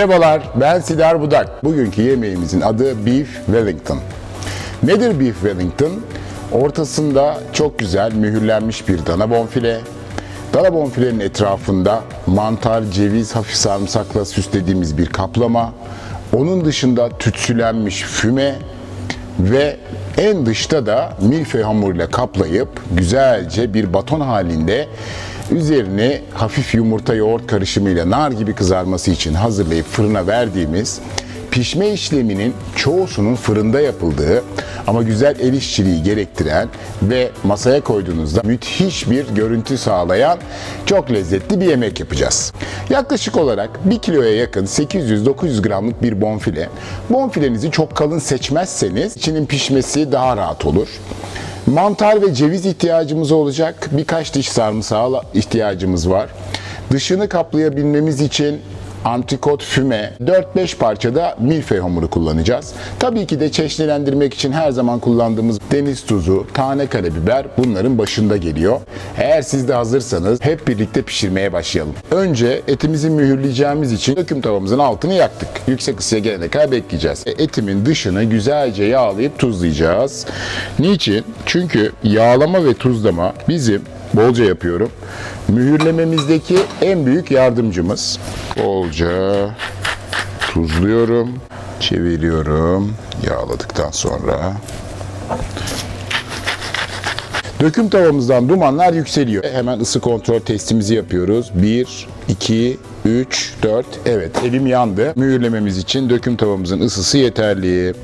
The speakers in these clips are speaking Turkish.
Merhabalar, ben Sidar Budak. Bugünkü yemeğimizin adı Beef Wellington. Nedir Beef Wellington? Ortasında çok güzel mühürlenmiş bir dana bonfile. Dana bonfilenin etrafında mantar, ceviz, hafif sarımsakla süslediğimiz bir kaplama. Onun dışında tütsülenmiş füme ve en dışta da milföy hamuruyla kaplayıp güzelce bir baton halinde üzerini hafif yumurta yoğurt karışımıyla nar gibi kızarması için hazırlayıp fırına verdiğimiz pişme işleminin çoğusunun fırında yapıldığı ama güzel el işçiliği gerektiren ve masaya koyduğunuzda müthiş bir görüntü sağlayan çok lezzetli bir yemek yapacağız. Yaklaşık olarak 1 kiloya yakın 800-900 gramlık bir bonfile. Bonfilenizi çok kalın seçmezseniz içinin pişmesi daha rahat olur. Mantar ve ceviz ihtiyacımız olacak. Birkaç diş sarımsağı ihtiyacımız var. Dışını kaplayabilmemiz için antrikot füme, 4-5 parçada milföy hamuru kullanacağız. Tabii ki de çeşnilendirmek için her zaman kullandığımız deniz tuzu, tane karabiber bunların başında geliyor. Eğer siz de hazırsanız hep birlikte pişirmeye başlayalım. Önce etimizi mühürleyeceğimiz için döküm tavamızın altını yaktık. Yüksek ısıya gelene kadar bekleyeceğiz. E, Etimin dışını güzelce yağlayıp tuzlayacağız. Niçin? Çünkü yağlama ve tuzlama bizim bolca yapıyorum. Mühürlememizdeki en büyük yardımcımız. Bolca tuzluyorum, çeviriyorum yağladıktan sonra. Döküm tavamızdan dumanlar yükseliyor. Hemen ısı kontrol testimizi yapıyoruz. 1, 2, 3, 4. Evet elim yandı. Mühürlememiz için döküm tavamızın ısısı yeterli.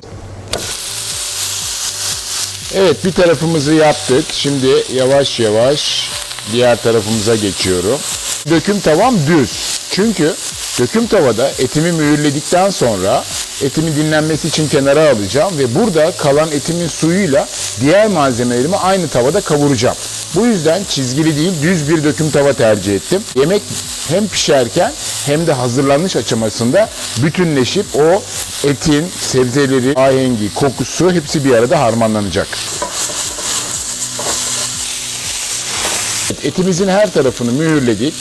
Evet bir tarafımızı yaptık. Şimdi yavaş yavaş diğer tarafımıza geçiyorum. Döküm tavam düz. Çünkü döküm tavada etimi mühürledikten sonra etimi dinlenmesi için kenara alacağım ve burada kalan etimin suyuyla diğer malzemelerimi aynı tavada kavuracağım. Bu yüzden çizgili değil düz bir döküm tava tercih ettim. Yemek hem pişerken hem de hazırlanış aşamasında bütünleşip o etin, sebzeleri, ahengi, kokusu hepsi bir arada harmanlanacak. Etimizin her tarafını mühürledik.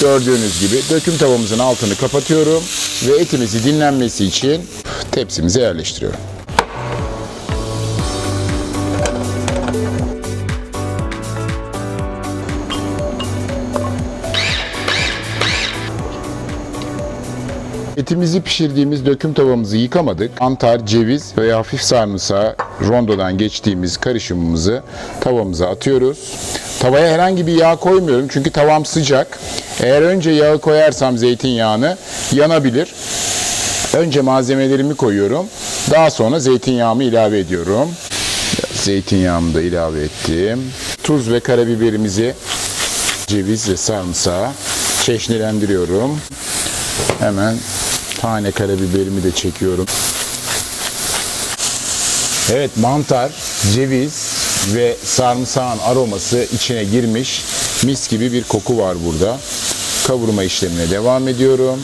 Gördüğünüz gibi döküm tavamızın altını kapatıyorum ve etimizi dinlenmesi için tepsimize yerleştiriyorum. Etimizi pişirdiğimiz döküm tavamızı yıkamadık. Mantar, ceviz ve hafif sarımsağı rondodan geçtiğimiz karışımımızı tavamıza atıyoruz. Tavaya herhangi bir yağ koymuyorum çünkü tavam sıcak. Eğer önce yağı koyarsam zeytinyağını yanabilir. Önce malzemelerimi koyuyorum. Daha sonra zeytinyağımı ilave ediyorum. Zeytinyağımı da ilave ettim. Tuz ve karabiberimizi ceviz ve sarımsağı çeşnilendiriyorum. Hemen tane karabiberimi de çekiyorum. Evet mantar, ceviz ve sarımsağın aroması içine girmiş. Mis gibi bir koku var burada. Kavurma işlemine devam ediyorum.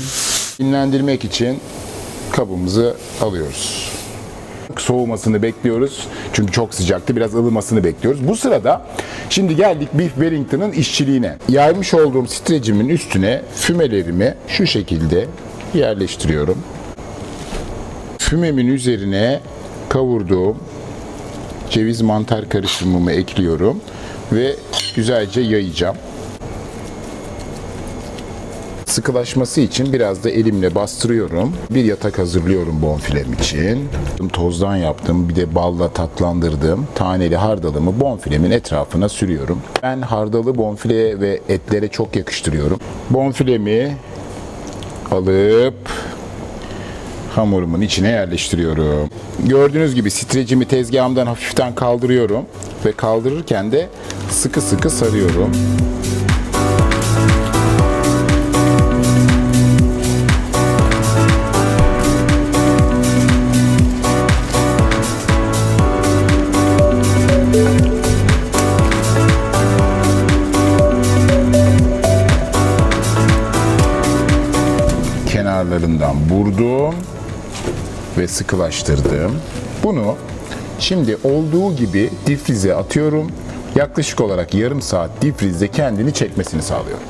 Dinlendirmek için kabımızı alıyoruz. Soğumasını bekliyoruz. Çünkü çok sıcaktı. Biraz ılımasını bekliyoruz. Bu sırada şimdi geldik Beef Wellington'ın işçiliğine. Yaymış olduğum strecimin üstüne fümelerimi şu şekilde yerleştiriyorum. Fümemin üzerine kavurduğum ceviz mantar karışımımı ekliyorum ve güzelce yayacağım. Sıkılaşması için biraz da elimle bastırıyorum. Bir yatak hazırlıyorum bonfilem için. Tozdan yaptım, bir de balla tatlandırdım. Taneli hardalımı bonfilemin etrafına sürüyorum. Ben hardalı bonfile ve etlere çok yakıştırıyorum. Bonfilemi alıp hamurumun içine yerleştiriyorum. Gördüğünüz gibi strecimi tezgahımdan hafiften kaldırıyorum ve kaldırırken de sıkı sıkı sarıyorum. Vurdum ve sıkılaştırdım. Bunu şimdi olduğu gibi difrize atıyorum. Yaklaşık olarak yarım saat difrizde kendini çekmesini sağlıyorum.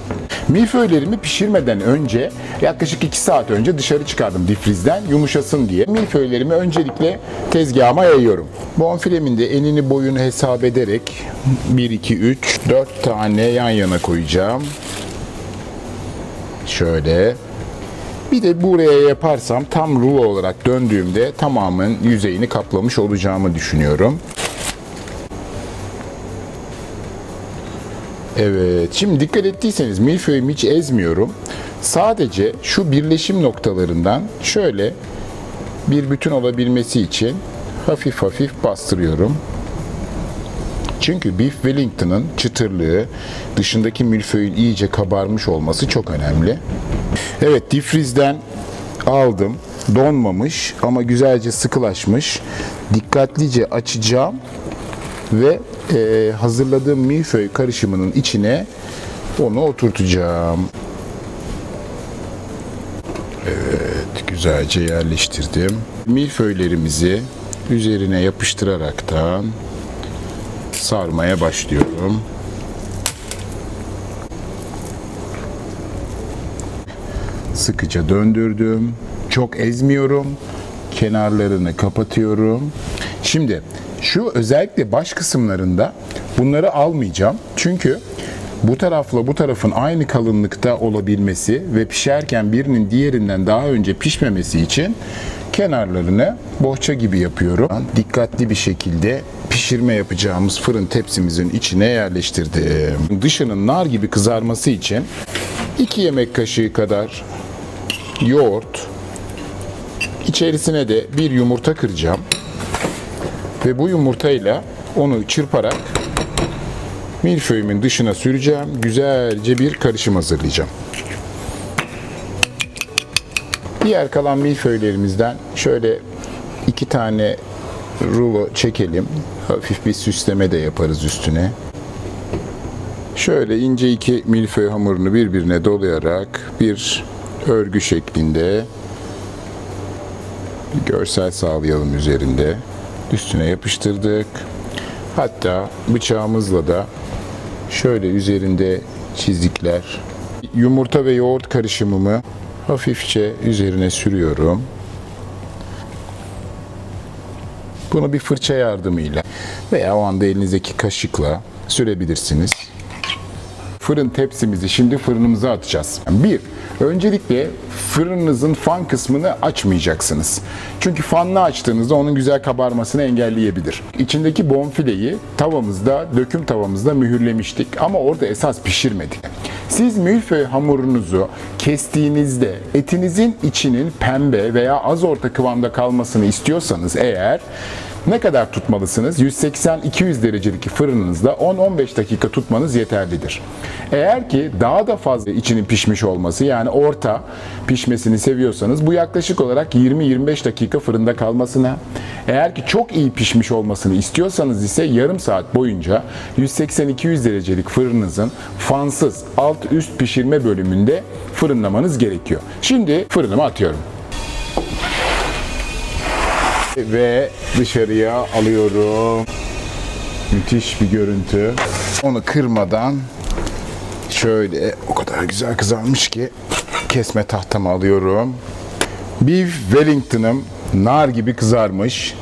Milföylerimi pişirmeden önce yaklaşık 2 saat önce dışarı çıkardım difrizden yumuşasın diye. Milföylerimi öncelikle tezgahıma yayıyorum. Bonfilemin de enini boyunu hesap ederek 1, 2, 3, 4 tane yan yana koyacağım. Şöyle. Bir de buraya yaparsam tam rulo olarak döndüğümde tamamın yüzeyini kaplamış olacağımı düşünüyorum. Evet, şimdi dikkat ettiyseniz milföyümü hiç ezmiyorum. Sadece şu birleşim noktalarından şöyle bir bütün olabilmesi için hafif hafif bastırıyorum. Çünkü Beef Wellington'ın çıtırlığı, dışındaki milföyün iyice kabarmış olması çok önemli. Evet, difrizden aldım. Donmamış ama güzelce sıkılaşmış. Dikkatlice açacağım ve e, hazırladığım milföy karışımının içine onu oturtacağım. Evet, güzelce yerleştirdim. Milföylerimizi üzerine yapıştıraraktan sarmaya başlıyorum. Sıkıca döndürdüm. Çok ezmiyorum. Kenarlarını kapatıyorum. Şimdi şu özellikle baş kısımlarında bunları almayacağım. Çünkü bu tarafla bu tarafın aynı kalınlıkta olabilmesi ve pişerken birinin diğerinden daha önce pişmemesi için kenarlarını bohça gibi yapıyorum. Dikkatli bir şekilde pişirme yapacağımız fırın tepsimizin içine yerleştirdim. Dışının nar gibi kızarması için 2 yemek kaşığı kadar yoğurt, içerisine de bir yumurta kıracağım. Ve bu yumurtayla onu çırparak milföyümün dışına süreceğim. Güzelce bir karışım hazırlayacağım. Diğer kalan milföylerimizden şöyle iki tane rulo çekelim. Hafif bir süsleme de yaparız üstüne. Şöyle ince iki milföy hamurunu birbirine dolayarak bir örgü şeklinde bir görsel sağlayalım üzerinde. Üstüne yapıştırdık. Hatta bıçağımızla da şöyle üzerinde çizikler. Yumurta ve yoğurt karışımımı hafifçe üzerine sürüyorum. Bunu bir fırça yardımıyla veya o anda elinizdeki kaşıkla sürebilirsiniz. Fırın tepsimizi şimdi fırınımıza atacağız. Bir, öncelikle fırınınızın fan kısmını açmayacaksınız. Çünkü fanını açtığınızda onun güzel kabarmasını engelleyebilir. İçindeki bonfileyi tavamızda, döküm tavamızda mühürlemiştik ama orada esas pişirmedik. Siz milföy hamurunuzu kestiğinizde etinizin içinin pembe veya az orta kıvamda kalmasını istiyorsanız eğer ne kadar tutmalısınız? 180-200 derecelik fırınınızda 10-15 dakika tutmanız yeterlidir. Eğer ki daha da fazla içinin pişmiş olması yani orta pişmesini seviyorsanız bu yaklaşık olarak 20-25 dakika fırında kalmasına. Eğer ki çok iyi pişmiş olmasını istiyorsanız ise yarım saat boyunca 180-200 derecelik fırınınızın fansız alt üst pişirme bölümünde fırınlamanız gerekiyor. Şimdi fırınıma atıyorum ve dışarıya alıyorum. Müthiş bir görüntü. Onu kırmadan şöyle o kadar güzel kızarmış ki kesme tahtamı alıyorum. Beef Wellington'ım nar gibi kızarmış.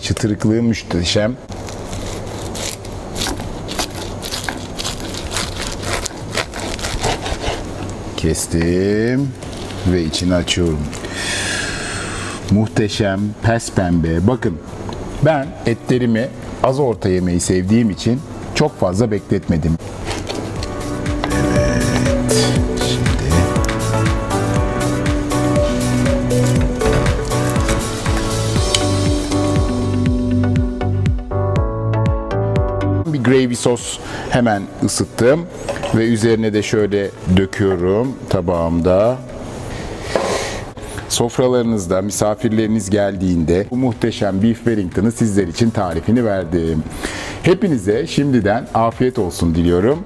Çıtırıklığı muhteşem. Kestim ve içini açıyorum muhteşem, pes pembe. Bakın ben etlerimi az orta yemeyi sevdiğim için çok fazla bekletmedim. Gravy sos hemen ısıttım ve üzerine de şöyle döküyorum tabağımda. Sofralarınızda misafirleriniz geldiğinde bu muhteşem Beef Wellington'ı sizler için tarifini verdim. Hepinize şimdiden afiyet olsun diliyorum.